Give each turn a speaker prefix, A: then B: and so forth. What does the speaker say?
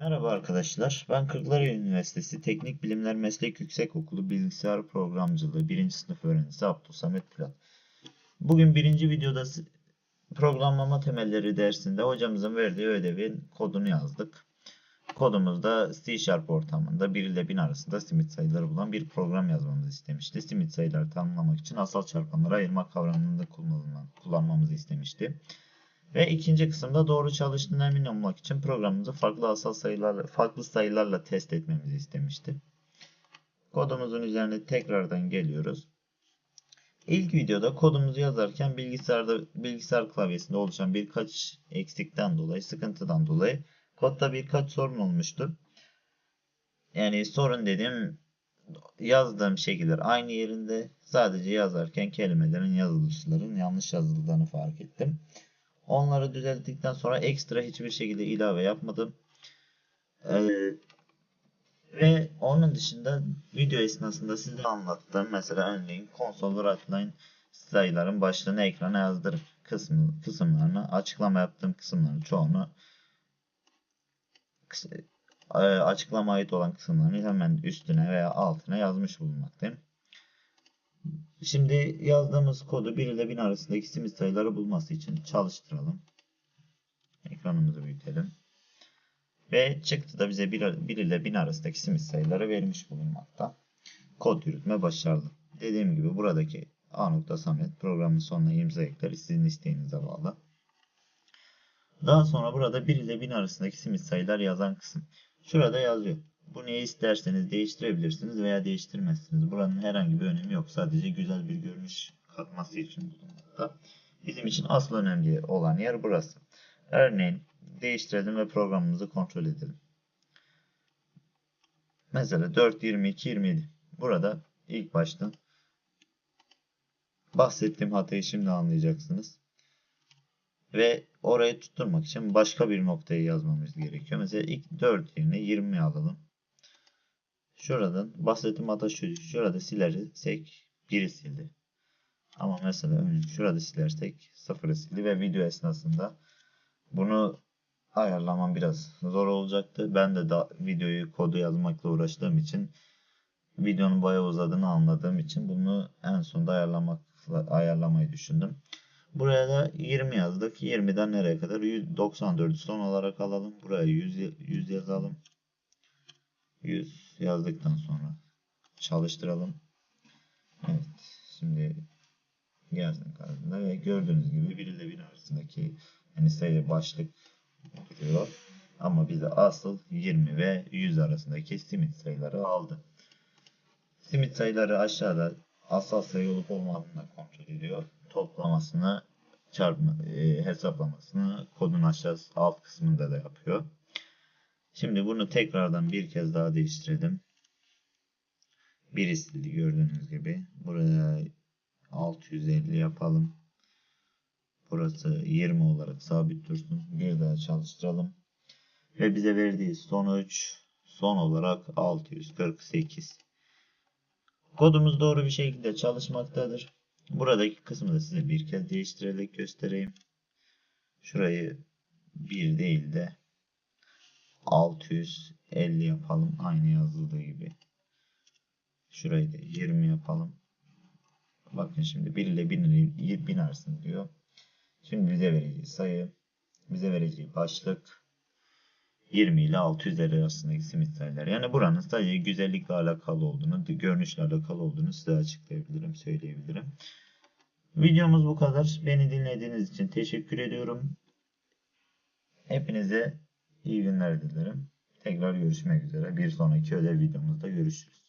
A: Merhaba arkadaşlar. Ben Kırklareli Üniversitesi Teknik Bilimler Meslek Yüksekokulu Bilgisayar Programcılığı 1. sınıf öğrencisi Abdülsamet Plat. Bugün birinci videoda programlama temelleri dersinde hocamızın verdiği ödevin kodunu yazdık. Kodumuzda C Sharp ortamında 1 ile 1000 arasında simit sayıları bulan bir program yazmamızı istemişti. Simit sayıları tanımlamak için asal çarpanları ayırma kavramını da kullanmamızı istemişti. Ve ikinci kısımda doğru çalıştığına emin olmak için programımızı farklı asal sayılarla, farklı sayılarla test etmemizi istemişti. Kodumuzun üzerine tekrardan geliyoruz. İlk videoda kodumuzu yazarken bilgisayarda bilgisayar klavyesinde oluşan birkaç eksikten dolayı, sıkıntıdan dolayı kodda birkaç sorun olmuştu. Yani sorun dediğim yazdığım şekiller aynı yerinde sadece yazarken kelimelerin yazılışların yanlış yazıldığını fark ettim. Onları düzelttikten sonra ekstra hiçbir şekilde ilave yapmadım. Ee, ve onun dışında video esnasında size anlattığım mesela örneğin console writeline sayıların başlığını ekrana yazdırıp kısmı, kısımlarını açıklama yaptığım kısımların çoğunu e, açıklama ait olan kısımlarını hemen üstüne veya altına yazmış bulunmaktayım. Şimdi yazdığımız kodu 1 ile 1000 arasındaki simit sayıları bulması için çalıştıralım. Ekranımızı büyütelim. Ve çıktıda bize 1, 1 ile 1000 arasındaki simit sayıları vermiş bulunmakta. Kod yürütme başarılı. Dediğim gibi buradaki A. Samet programın sonuna imza ekleri sizin isteğinize bağlı. Daha sonra burada 1 ile 1000 arasındaki simit sayılar yazan kısım. Şurada yazıyor. Bu neyi isterseniz değiştirebilirsiniz veya değiştirmezsiniz. Buranın herhangi bir önemi yok. Sadece güzel bir görünüş katması için bulunmakta. Bizim için asıl önemli olan yer burası. Örneğin değiştirelim ve programımızı kontrol edelim. Mesela 4, 22, 27. Burada ilk başta bahsettiğim hatayı şimdi anlayacaksınız. Ve orayı tutturmak için başka bir noktayı yazmamız gerekiyor. Mesela ilk 4 yerine 20 alalım. Şuradan bahsettiğim hata şu. Şurada silersek 1'i sildi. Ama mesela şurada silersek 0'ı sildi ve video esnasında bunu ayarlamam biraz zor olacaktı. Ben de da videoyu kodu yazmakla uğraştığım için videonun bayağı uzadığını anladığım için bunu en sonunda ayarlamakla ayarlamayı düşündüm. Buraya da 20 yazdık. 20'den nereye kadar? 94'ü son olarak alalım. Buraya 100, 100 yazalım. 100 yazdıktan sonra çalıştıralım. Evet. Şimdi gelsin karşımda ve gördüğünüz gibi 1 ile 1 arasındaki yani sayı başlık duruyor. Ama bize asıl 20 ve 100 arasındaki simit sayıları aldı. Simit sayıları aşağıda asal sayı olup olmadığını kontrol ediyor. Toplamasını, çarpma, e, hesaplamasını kodun aşağı alt kısmında da yapıyor. Şimdi bunu tekrardan bir kez daha değiştirelim. Biri sildi gördüğünüz gibi. Buraya 650 yapalım. Burası 20 olarak sabit dursun. Bir daha çalıştıralım. Ve bize verdiği sonuç son olarak 648. Kodumuz doğru bir şekilde çalışmaktadır. Buradaki kısmı da size bir kez değiştirerek göstereyim. Şurayı 1 değil de 650 yapalım. Aynı yazıldığı gibi. Şurayı da 20 yapalım. Bakın şimdi 1 ile 1000, ile 1000 arasında diyor. Şimdi bize vereceği sayı, bize vereceği başlık 20 ile 600 arasındaki simit sayılar. Yani buranın sadece güzellikle alakalı olduğunu, görünüşle alakalı olduğunu size açıklayabilirim, söyleyebilirim. Videomuz bu kadar. Beni dinlediğiniz için teşekkür ediyorum. Hepinize iyi günler dilerim. Tekrar görüşmek üzere. Bir sonraki ödev videomuzda görüşürüz.